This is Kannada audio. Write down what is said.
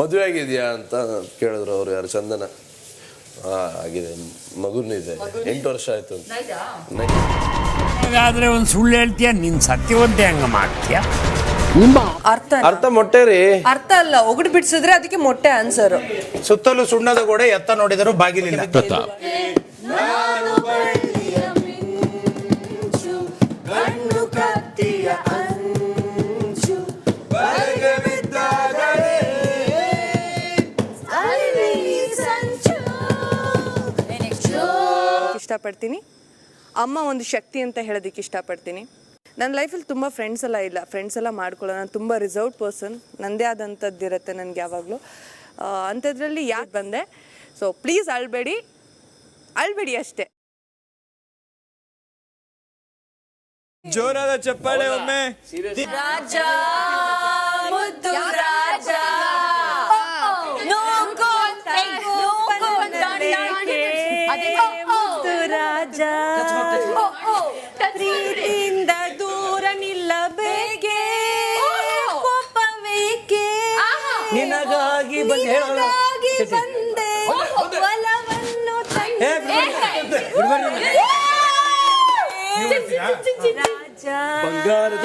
ಮದುವೆ ಆಗಿದೆಯಾ ಅಂತ ಕೇಳಿದ್ರು ಅವ್ರು ಯಾರು? ಚಂದನ. ಹಾ ಆಗಿದೆ. ಮಗುನಿದೆ ಎಂಟು ವರ್ಷ ಆಯ್ತು ಅಂತ. ಆದ್ರೆ ಒಂದು ಸುಳ್ಳು ಹೇಳ್ತೀಯ ನಿನ್ ಸತ್ಯವಂತೆ ಹಂಗ ಮಾಡ್ತೀಯ? ಅರ್ಥ ಅರ್ಥ ಮೊಟ್ಟೆ ರೀ. ಅರ್ಥ ಅಲ್ಲ. ಒಗಡು ಬಿಡಿಸಿದ್ರೆ ಅದಕ್ಕೆ ಮೊಟ್ಟೆ ಆನ್ಸರ್ ಸುತ್ತಲೂ ಸುಣ್ಣದ ಗೋಡೆ ಎತ್ತ ನೋಡಿದರೂ ಬಾಗಿಲಿಲ್ಲ. ಪ್ರತಾಪ್. ಇಷ್ಟಪಡ್ತೀನಿ. ಅಮ್ಮ ಒಂದು ಶಕ್ತಿ ಅಂತ ಹೇಳೋದಕ್ಕೆ ಇಷ್ಟಪಡ್ತೀನಿ. ನನ್ನ ಲೈಫಲ್ಲಿ ತುಂಬ ಫ್ರೆಂಡ್ಸ್ ಎಲ್ಲ ಇಲ್ಲ. ಫ್ರೆಂಡ್ಸ್ ಎಲ್ಲ ಮಾಡ್ಕೊಳ್ಳೋ ನಾನು ತುಂಬ ರಿಸರ್ವ್ ಪರ್ಸನ್ ನನ್ನದೇ ಆದಂಥದ್ದು ಇರುತ್ತೆ ನನಗೆ ಯಾವಾಗಲೂ. ಅಂಥದ್ರಲ್ಲಿ ಯಾಕೆ ಬಂದೆ? So please ಅಳ್ಬೇಡಿ. ಅಳ್ಬೇಡಿ ಅಷ್ಟೇ. ಜೋರಾದ ಚಪ್ಪಾಳೆ ಒಮ್ಮೆ. ಪ್ರೀತಿಯಿಂದ ದೂರ ನಿಲ್ಲಬೇಕೆ ಕೋಪವೇಕೆ? ನಿನಗಾಗಿ ಬಂದು ಹೇಳೋಣ ಬಂದೆ ಒಲವನ್ನು ರಾಜ. ಬಂಗಾರದ